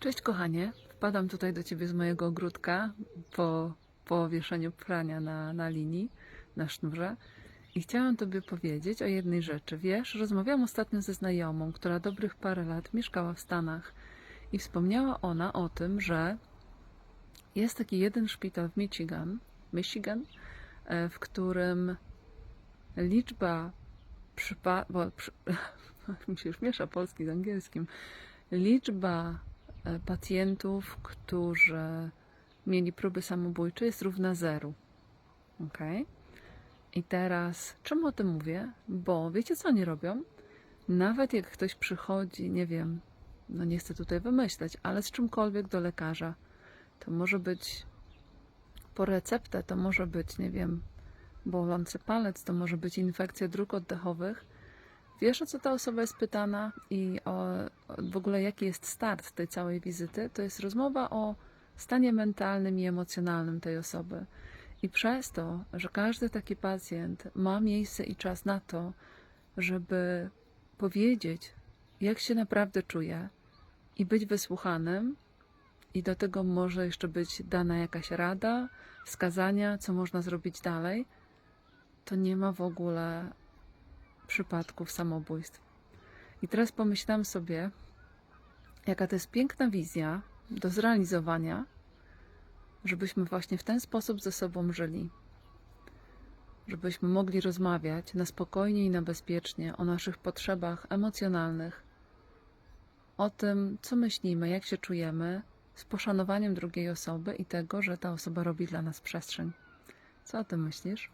Cześć kochanie, wpadam tutaj do Ciebie z mojego ogródka po, po wieszeniu prania na, na linii, na sznurze. I chciałam Tobie powiedzieć o jednej rzeczy. Wiesz, rozmawiałam ostatnio ze znajomą, która dobrych parę lat mieszkała w Stanach. I wspomniała ona o tym, że jest taki jeden szpital w Michigan, Michigan, e, w którym liczba przypadków, przy, mi się już miesza polski z angielskim, liczba pacjentów, którzy mieli próby samobójcze jest równa zeru. Ok? I teraz, czemu o tym mówię? Bo wiecie, co oni robią? Nawet jak ktoś przychodzi, nie wiem, no nie chcę tutaj wymyśleć, ale z czymkolwiek do lekarza, to może być po receptę, to może być, nie wiem, bolący palec, to może być infekcja dróg oddechowych. Wiesz, o co ta osoba jest pytana i o, w ogóle jaki jest start tej całej wizyty? To jest rozmowa o stanie mentalnym i emocjonalnym tej osoby. I przez to, że każdy taki pacjent ma miejsce i czas na to, żeby powiedzieć, jak się naprawdę czuje i być wysłuchanym, i do tego może jeszcze być dana jakaś rada, wskazania, co można zrobić dalej, to nie ma w ogóle przypadków samobójstw. I teraz pomyślałam sobie, jaka to jest piękna wizja do zrealizowania, żebyśmy właśnie w ten sposób ze sobą żyli. Żebyśmy mogli rozmawiać na spokojnie i na bezpiecznie o naszych potrzebach emocjonalnych, o tym, co myślimy, jak się czujemy, z poszanowaniem drugiej osoby i tego, że ta osoba robi dla nas przestrzeń. Co o tym myślisz?